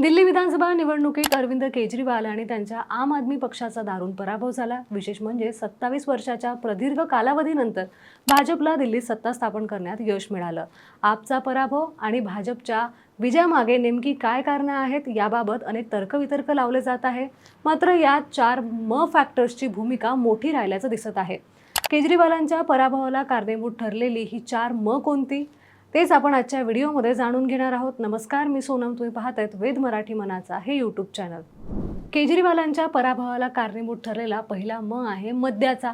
दिल्ली विधानसभा निवडणुकीत अरविंद केजरीवाल आणि त्यांच्या आम आदमी पक्षाचा दारुण पराभव झाला. विशेष म्हणजे सत्तावीस वर्षाच्या प्रदीर्घ कालावधीनंतर भाजपला दिल्लीत सत्ता स्थापन करण्यात यश मिळालं. आपचा पराभव आणि भाजपच्या विजयामागे नेमकी काय कारणं आहेत याबाबत अनेक तर्कवितर्क लावले जात आहे. मात्र यात चार म फॅक्टर्सची भूमिका मोठी राहिल्याचं दिसत आहे. केजरीवालांच्या पराभवाला कारणीभूत ठरलेली ही चार म कोणती? तेच आपण आजच्या व्हिडिओमध्ये जाणून घेणार आहोत. नमस्कार मी सोनम. तुम्ही पाहत आहेत वेद मराठी मनाचा हे यूट्यूब चॅनल केजरीवालांच्या पराभवाला कारणीभूत ठरलेला पहिला म आहे मद्याचा.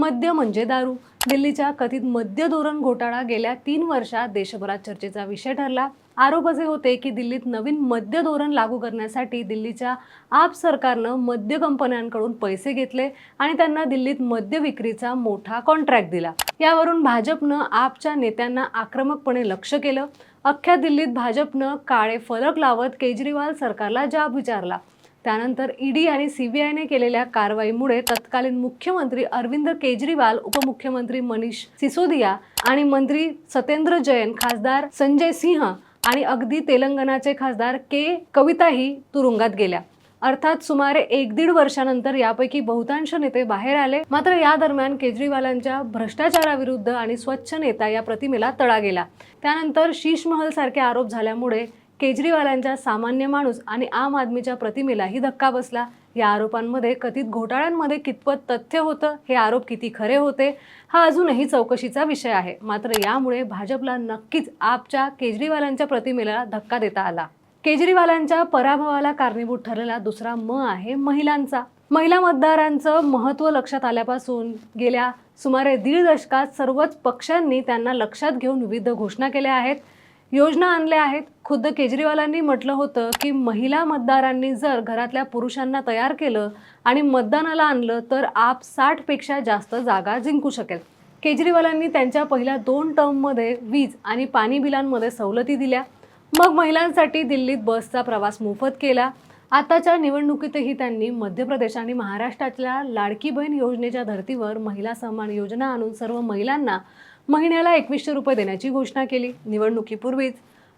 मद्य म्हणजे दारू. दिल्लीच्या कथित मद्य धोरण घोटाळा गेल्या तीन वर्षात देशभरात चर्चेचा विषय ठरला. आरोप असे होते की दिल्लीत नवीन मद्य धोरण लागू करण्यासाठी दिल्लीच्या आप सरकारनं मद्य कंपन्यांकडून पैसे घेतले आणि त्यांना दिल्लीत मद्य विक्रीचा मोठा कॉन्ट्रॅक्ट दिला. यावरून भाजपनं आपच्या नेत्यांना आक्रमकपणे लक्ष केलं. अख्ख्या दिल्लीत भाजपनं काळे फलक लावत केजरीवाल सरकारला जाब विचारला. त्यानंतर ईडी आणि सीबीआयने केलेल्या कारवाईमुळे तत्कालीन मुख्यमंत्री अरविंद केजरीवाल उपमुख्यमंत्री मनीष सिसोदिया आणि मंत्री सत्येंद्र जैन खासदार संजय सिंह आणि अगदी तेलंगणाचे खासदार के कविताही तुरुंगात गेल्या. अर्थात सुमारे एक दीड वर्षानंतर यापैकी बहुतांश नेते बाहेर आले. मात्र या दरम्यान केजरीवालांच्या भ्रष्टाचाराविरुद्ध आणि स्वच्छ नेता या प्रतिमेला तडा गेला. त्यानंतर शीशमहल सारखे आरोप झाल्यामुळे केजरीवालांच्या सामान्य माणूस आणि आम आदमीच्या प्रतिमेलाही धक्का बसला. या आरोपांमध्ये कथित घोटाळ्यांमध्ये कितपत तथ्य होतं हे आरोप किती खरे होते हा अजूनही चौकशीचा विषय आहे. मात्र यामुळे भाजपला नक्कीच आपच्या केजरीवालांच्या प्रतिमेला धक्का देता आला. केजरीवालांच्या पराभवाला कारणीभूत ठरलेला दुसरा म आहे महिलांचा. महिला मतदारांचं महत्त्व लक्षात आल्यापासून गेल्या सुमारे दीड दशकात सर्वच पक्षांनी त्यांना लक्षात घेऊन विविध घोषणा केल्या आहेत. योजना आणल्या आहेत. खुद्द केजरीवालांनी म्हटलं होतं की महिला मतदारांनी जर घरातल्या पुरुषांना तयार केलं आणि मतदानाला आणलं तर आप साठपेक्षा जास्त जागा जिंकू शकेल. केजरीवालांनी त्यांच्या पहिल्या दोन टर्ममध्ये वीज आणि पाणी बिलांमध्ये सवलती दिल्या. मग महिलांसाठी दिल्लीत बसचा प्रवास मोफत केला. आताच्या निवडणुकीतही त्यांनी मध्य प्रदेश आणि महाराष्ट्रातल्या लाडकी बहीण योजनेच्या धर्तीवर महिला सन्मान योजना आणून सर्व महिलांना महिन्याला एकवीसशे रुपये देण्याची घोषणा केली. निवडणुकीपूर्वीच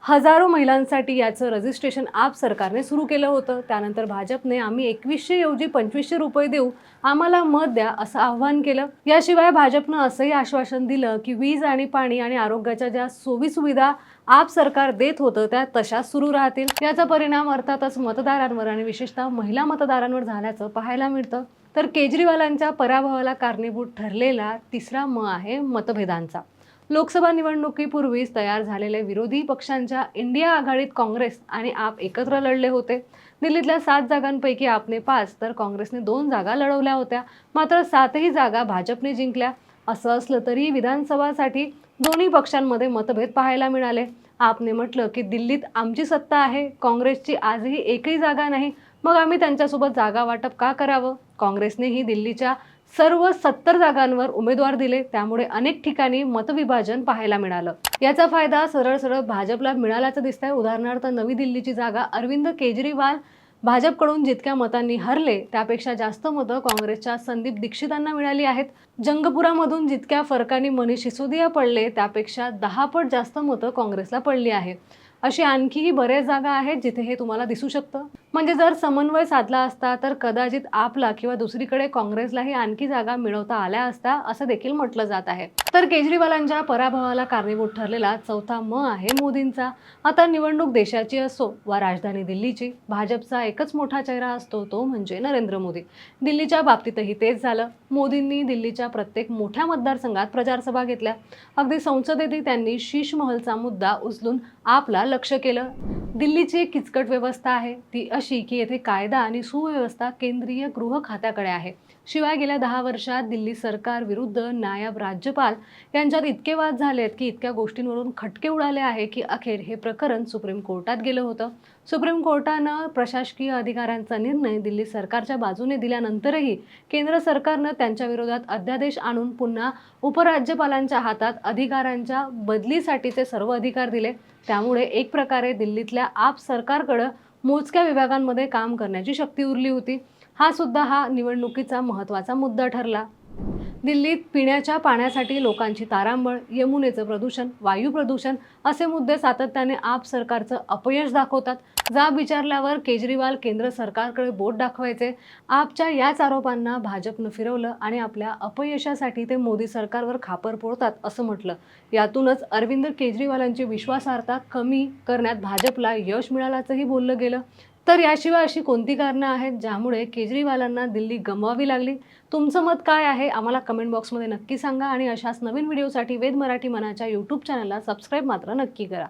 हजारो महिलांसाठी याचं रजिस्ट्रेशन आप सरकारने सुरू केलं होतं. त्यानंतर भाजपने आम्ही एकवीसशे ऐवजी पंचवीसशे रुपये देऊ आम्हाला मत द्या असं आव्हान केलं. याशिवाय भाजपनं असंही आश्वासन दिलं की वीज आणि पाणी आणि आरोग्याच्या ज्या सोयीसुविधा आप सरकार देत होतं त्या तशाच सुरू राहतील. याचा परिणाम अर्थातच मतदारांवर आणि विशेषतः महिला मतदारांवर झाल्याचं पाहायला मिळतं. तर केजरीवालांच्या पराभवाला कारणीभूत ठरलेला तिसरा म आहे मतभेदांचा. लोकसभा निवडणुकीपूर्वीच तयार झालेले विरोधी पक्षांच्या इंडिया आघाडीत काँग्रेस आणि आप एकत्र लढले होते. दिल्लीतल्या सात जागांपैकी आपने पाच तर काँग्रेसने दोन जागा लढवल्या होत्या. मात्र सातही जागा भाजपने जिंकल्या. असं असलं तरी विधानसभासाठी दोन्ही पक्षांमध्ये मतभेद पाहायला मिळाले. आपने म्हटलं की दिल्लीत आमची सत्ता आहे. काँग्रेसची आजही एकही जागा नाही. मग आम्ही त्यांच्यासोबत जागा वाटप का करावं? काँग्रेसनेही दिल्लीच्या सर्व सत्तर जागांवर उमेदवार दिले. त्यामुळे अनेक ठिकाणी मतविभाजन पाहायला मिळालं. याचा फायदा सरळ सरळ भाजपला मिळाल्याचं दिसतंय. उदाहरणार्थ नवी दिल्लीची जागा अरविंद केजरीवाल भाजपकडून जितक्या मतांनी हरले त्यापेक्षा जास्त मतं काँग्रेसच्या संदीप दीक्षितांना मिळाली आहेत. जंगपुरामधून जितक्या फरकाने मनीष सिसोदिया पडले त्यापेक्षा दहा पट जास्त मतं काँग्रेसला पडली आहे. अशी आणखीही बरेच जागा आहेत जिथे हे तुम्हाला दिसू शकतं. म्हणजे जर समन्वय साधला असता तर कदाचित आपला किंवा दुसरीकडे काँग्रेसलाही आणखी जागा मिळवता आल्या असता असं देखील म्हटलं जात आहे. तर केजरीवालांच्या पराभवाला कारणीभूत ठरलेला चौथा म आहे मोदींचा. आता निवडणूक देशाची असो वा राजधानी दिल्लीची भाजपचा एकच मोठा चेहरा असतो तो म्हणजे नरेंद्र मोदी. दिल्लीच्या बाबतीतही तेच झालं. मोदींनी दिल्लीच्या प्रत्येक मोठ्या मतदारसंघात प्रचारसभा घेतल्या. अगदी संसदेतही त्यांनी शीश महलचा मुद्दा उचलून आपला लक्ष केलं. दिल्लीची एक किचकट व्यवस्था आहे. ती अशी की येथे कायदा आणि सुव्यवस्था केंद्रीय गृह खात्याकडे आहे. शिवाय गेल्या दहा वर्षात दिल्ली सरकार विरुद्ध नायब राज्यपाल यांच्यात इतके वाद झालेत की इतक्या गोष्टींवरून खटके उडाले आहे की अखेर हे प्रकरण सुप्रीम कोर्टात गेलं होतं. सुप्रीम कोर्टानं प्रशासकीय अधिकाऱ्यांचा निर्णय दिल्ली सरकारच्या बाजूने दिल्यानंतरही केंद्र सरकारनं त्यांच्या विरोधात अध्यादेश आणून पुन्हा उपराज्यपालांच्या हातात अधिकाऱ्यांच्या बदलीसाठीचे सर्व अधिकार दिले. त्यामुळे एक प्रकारे दिल्लीतल्या आप सरकारकडं मोजक्या विभागांमध्ये काम करण्याची शक्ती उरली होती. हा सुद्धा हा निवडणुकीचा महत्त्वाचा मुद्दा ठरला. दिल्लीत पिण्याच्या पाण्यासाठी लोकांची तारांबळ यमुनेचं प्रदूषण वायू प्रदूषण असे मुद्दे सातत्याने आप सरकारचं अपयश दाखवतात. जाब विचारल्यावर केजरीवाल केंद्र सरकारकडे बोट दाखवायचे. आपच्या याच आरोपांना भाजपनं फिरवलं आणि आपल्या अपयशासाठी ते मोदी सरकारवर खापर फोडतात असं म्हटलं. यातूनच अरविंद केजरीवालांची विश्वासार्हता कमी करण्यात भाजपला यश मिळाल्याचंही बोललं गेलं. तर याशिवाय अशी कोणती कारणं आहेत ज्यामुळे केजरीवालांना दिल्ली गमवावी लागली? तुमचं मत काय आहे? आम्हाला कमेंट बॉक्समध्ये नक्की सांगा आणि अशाच नवीन व्हिडिओसाठी वेद मराठी मनाच्या यूट्यूब चॅनलला सबस्क्राईब मात्र नक्की करा.